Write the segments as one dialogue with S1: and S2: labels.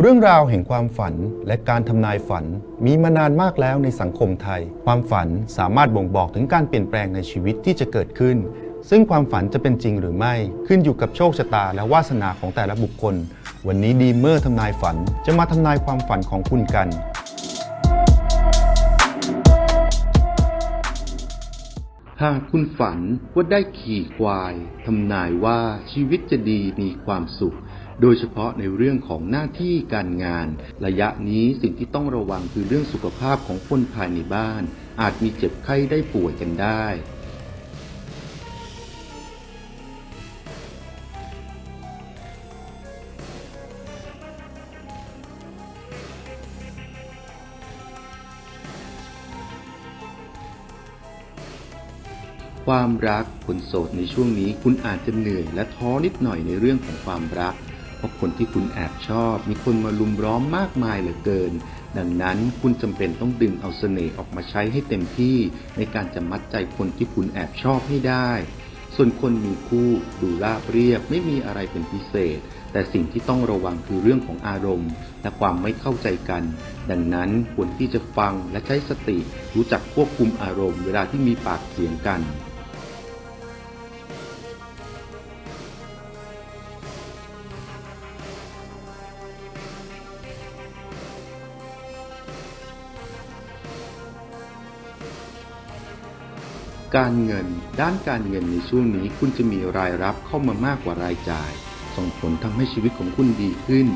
S1: เรื่องราวแห่งความฝันและการทำนายฝันมีมานานมากแล้วในสังคมไทย ความฝันสามารถบ่งบอกถึงการเปลี่ยนแปลงในชีวิตที่จะเกิดขึ้น ซึ่งความฝันจะเป็นจริงหรือไม่ขึ้นอยู่กับโชคชะตาและวาสนาของแต่ละบุคคล วันนี้ดีเมอร์ทำนายฝันจะมาทำนายความฝันของคุณกัน
S2: หากคุณฝันว่าได้ขี่ควายทำนายว่าชีวิตจะดีมีความสุข โดยเฉพาะในเรื่องของหน้าที่การงาน ระยะนี้สิ่งที่ต้องระวังคือเรื่องสุขภาพของคนภายในบ้าน อาจมีเจ็บไข้ได้ป่วยกันได้ความรักคนโสดในช่วงนี้คุณอาจจะเหนื่อยและท้อนิดหน่อยในเรื่องของความรัก ราะคนที่คุณแอบชอบ มีคนมาลุมล้อมมากมายเหลือเกิน ดังนั้นคุณจำเป็นต้องดึงเอาเสน่ห์ออกมาใช้ให้เต็มที่ในการจะมัดใจคนที่คุณแอบชอบให้ได้ ส่วนคนมีคู่ดูราบเรียบไม่มีอะไรเป็นพิเศษ แต่สิ่งที่ต้องระวังคือเรื่องของอารมณ์ และความไม่เข้าใจกัน ดังนั้นควรที่จะฟังและใช้สติรู้จักควบคุมอารมณ์ เวลาที่มีปากเสียงกัน การเงิน ด้านการเงินในช่วงนี้คุณจะมีรายรับเข้ามามากกว่ารายจ่าย ส่งผลทำให้ชีวิตของคุณดีขึ้น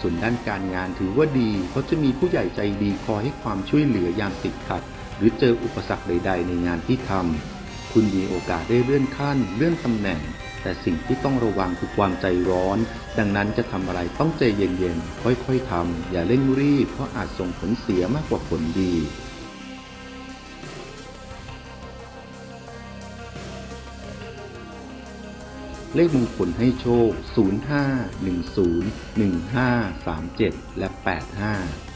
S2: ส่วนด้านการงานถือว่าดี เพราะจะมีผู้ใหญ่ใจดีคอยให้ความช่วยเหลือยามติดขัด หรือเจออุปสรรคใด ๆ ในงานที่ทำคุณมีโอกาสได้เลื่อนขั้น เลื่อนตำแหน่ง แต่สิ่งที่ต้องระวังคือความใจร้อน ดังนั้นจะทำอะไรต้องใจเย็นๆ ค่อยๆทำอย่าเร่งรีบ เพราะอาจส่งผลเสียมากกว่าผลดี เลขมงคลให้โชค 05 10 15 37 และ 85